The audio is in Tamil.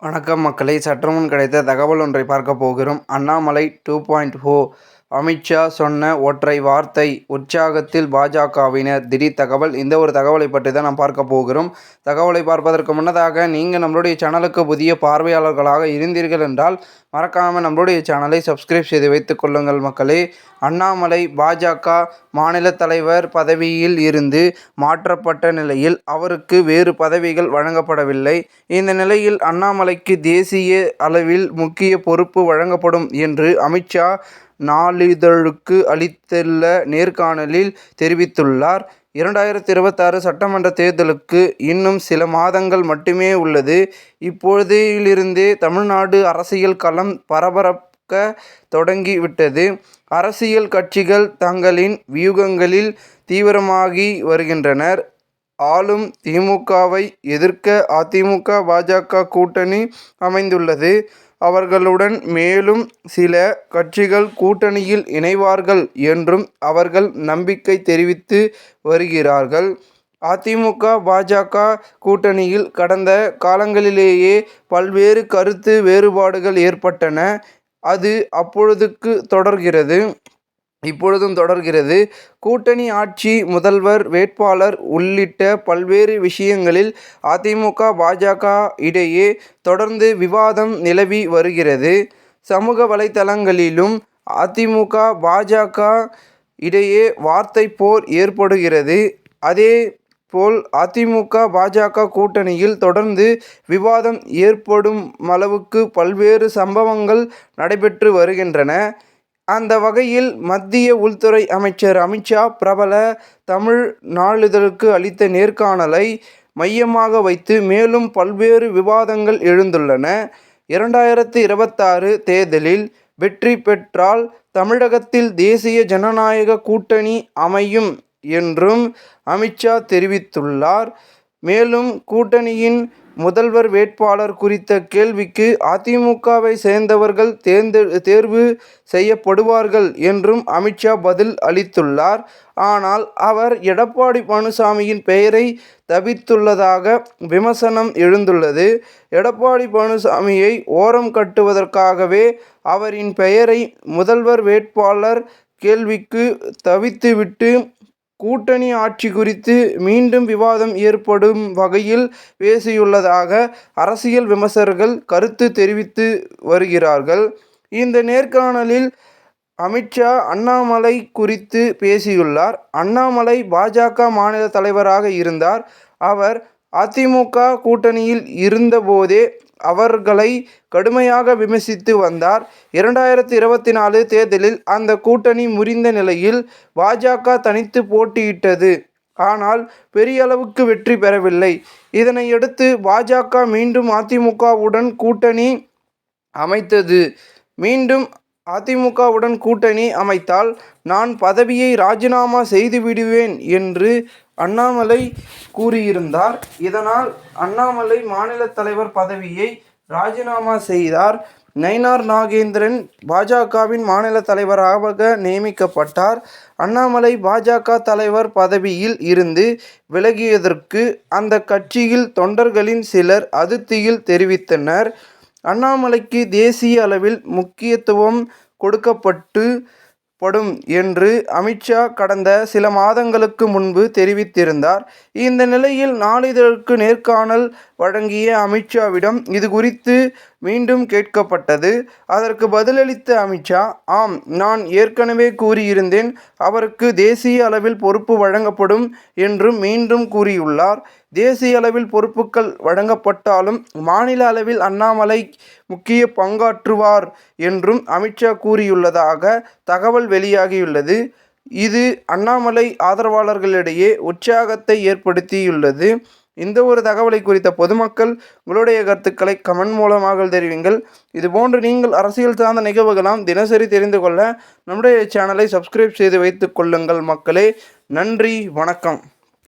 வணக்கம் மக்களை சற்றுமுன் கிடைத்த தகவல் ஒன்றை பார்க்க போகிறோம். Annamalai two point O Amit Shah சொன்ன ஒற்றை வார்த்தை உற்சாகத்தில் பாஜகவினர் திடீர் தகவல். இந்த ஒரு தகவலை பற்றி தான் நாம் பார்க்க போகிறோம். தகவலை பார்ப்பதற்கு முன்னதாக நீங்கள் நம்மளுடைய சேனலுக்கு புதிய பார்வையாளர்களாக இருந்தீர்கள் என்றால் மறக்காமல் நம்மளுடைய சேனலை சப்ஸ்கிரைப் செய்து வைத்துக் கொள்ளுங்கள் மக்களே. அண்ணாமலை பாஜக மாநில தலைவர் பதவியில் இருந்து மாற்றப்பட்ட நிலையில் அவருக்கு வேறு பதவிகள் வழங்கப்படவில்லை. இந்த நிலையில் அண்ணாமலைக்கு தேசிய அளவில் முக்கிய பொறுப்பு வழங்கப்படும் என்று அமித்ஷா நாளிதழுக்கு அளித்துள்ள நேர்காணலில் தெரிவித்துள்ளார். இரண்டாயிரத்தி இருபத்தாறு சட்டமன்ற தேர்தலுக்கு இன்னும் சில மாதங்கள் மட்டுமே உள்ளது. இப்பொழுதிலிருந்தே தமிழ்நாடு அரசியல் களம் பரபரக்க தொடங்கிவிட்டது. அரசியல் கட்சிகள் தங்களின் வியூகங்களில் தீவிரமாகி வருகின்றனர். ஆளும் திமுகவை எதிர்க்க அதிமுக பாஜக கூட்டணி அமைந்துள்ளது. அவர்களுடன் மேலும் சில கட்சிகள் கூட்டணியில் இணைவார்கள் என்றும் அவர்கள் நம்பிக்கை தெரிவித்து வருகிறார்கள். அதிமுக பாஜக கூட்டணியில் கடந்த காலங்களிலேயே பல்வேறு கருத்து வேறுபாடுகள் ஏற்பட்டன. அது அப்பொழுதுக்கு தொடர்கிறது. இப்பொழுதும் தொடர்கிறது. கூட்டணி ஆட்சி முதல்வர் வேட்பாளர் உள்ளிட்ட பல்வேறு விஷயங்களில் அதிமுக பாஜக இடையே தொடர்ந்து விவாதம் நிலவி வருகிறது. சமூக வலைதளங்களிலும் அதிமுக பாஜக இடையே வார்த்தை போர் ஏற்படுகிறது. அதே போல் அதிமுக பாஜக கூட்டணியில் தொடர்ந்து விவாதம் ஏற்படும் அளவுக்கு பல்வேறு சம்பவங்கள் நடைபெற்று வருகின்றன. அந்த வகையில் மத்திய உள்துறை அமைச்சர் அமித்ஷா பிரபல தமிழ் நாளிதழுக்கு அளித்த நேர்காணலை மையமாக வைத்து மேலும் பல்வேறு விவாதங்கள் எழுந்துள்ளன. இரண்டாயிரத்தி இருபத்தாறு தேர்தலில் வெற்றி பெற்றால் தமிழகத்தில் தேசிய ஜனநாயக கூட்டணி அமையும் என்றும் அமித்ஷா தெரிவித்துள்ளார். மேலும் கூட்டணியின் முதல்வர் வேட்பாளர் குறித்த கேள்விக்கு அதிமுகவை சேர்ந்தவர்கள் தேர்ந்து தேர்வு செய்யப்படுவார்கள் என்றும் அமித்ஷா பதில் அளித்துள்ளார். ஆனால் அவர் எடப்பாடி பழனிசாமியின் பெயரை தவித்துள்ளதாக விமர்சனம் எழுந்துள்ளது. எடப்பாடி பழனிசாமியை ஓரம் கட்டுவதற்காகவே அவரின் பெயரை முதல்வர் வேட்பாளர் கேள்விக்கு தவித்துவிட்டு கூட்டணி ஆட்சி குறித்து மீண்டும் விவாதம் ஏற்படும் வகையில் பேசியுள்ளதாக அரசியல் விமர்சகர்கள் கருத்து தெரிவித்து வருகிறார்கள். இந்த நேர்காணலில் அமித்ஷா அண்ணாமலை குறித்து பேசியுள்ளார். அண்ணாமலை பாஜக மாநில தலைவராக இருந்தார். அவர் அதிமுக கூட்டணியில் இருந்தபோதே அவர்களை கடுமையாக விமர்சித்து வந்தார். இரண்டாயிரத்தி இருபத்தி நாலு தேர்தலில் அந்த கூட்டணி முறிந்த நிலையில் பாஜக தனித்து போட்டியிட்டது. ஆனால் பெரிய அளவுக்கு வெற்றி பெறவில்லை. இதனையடுத்து பாஜக மீண்டும் அதிமுகவுடன் கூட்டணி அமைத்தது. மீண்டும் அதிமுகவுடன் கூட்டணி அமைத்தால் நான் பதவியை ராஜினாமா செய்து விடுவேன் என்று அண்ணாமலை கூறியிருந்தார். இதனால் அண்ணாமலை மாநில தலைவர் பதவியை ராஜினாமா செய்தார். நயினார் நாகேந்திரன் பாஜகவின் மாநில தலைவராக நியமிக்கப்பட்டார். அண்ணாமலை பாஜக தலைவர் பதவியில் இருந்து விலகியதற்கு அந்த கட்சியில் தொண்டர்களின் சிலர் அதிருப்தியில் தெரிவித்தனர். அண்ணாமலைக்கு தேசிய அளவில் முக்கியத்துவம் கொடுக்கப்பட்டு படும் என்று அமித்ஷா கடந்த சில மாதங்களுக்கு முன்பு தெரிவித்திருந்தார். இந்த நிலையில் நாளிதழுக்கு நேர்காணல் வழங்கிய அமித்ஷாவிடம் இது குறித்து மீண்டும் கேட்கப்பட்டது. அதற்கு பதிலளித்த அமித்ஷா ஆம் நான் ஏற்கனவே கூறியிருந்தேன் அவருக்கு தேசிய அளவில் பொறுப்பு வழங்கப்படும் என்றும் மீண்டும் கூறியுள்ளார். தேசிய அளவில் பொறுப்புகள் வழங்கப்பட்டாலும் மாநில அளவில் அண்ணாமலை முக்கிய பங்காற்றுவார் என்றும் அமித்ஷா கூறியுள்ளதாக தகவல் வெளியாகியுள்ளது. இது அண்ணாமலை ஆதரவாளர்களிடையே உற்சாகத்தை ஏற்படுத்தியுள்ளது. இந்த ஒரு தகவலை குறித்த பொதுமக்கள் உங்களுடைய கருத்துக்களை கமெண்ட் மூலமாக தெரிவிங்கள். இதுபோன்று நீங்கள் அரசியல் சார்ந்த நிகழ்வுகளாம் தினசரி தெரிந்து கொள்ள நம்முடைய சேனலை சப்ஸ்கிரைப் செய்து வைத்துக் கொள்ளுங்கள் மக்களே. நன்றி வணக்கம்.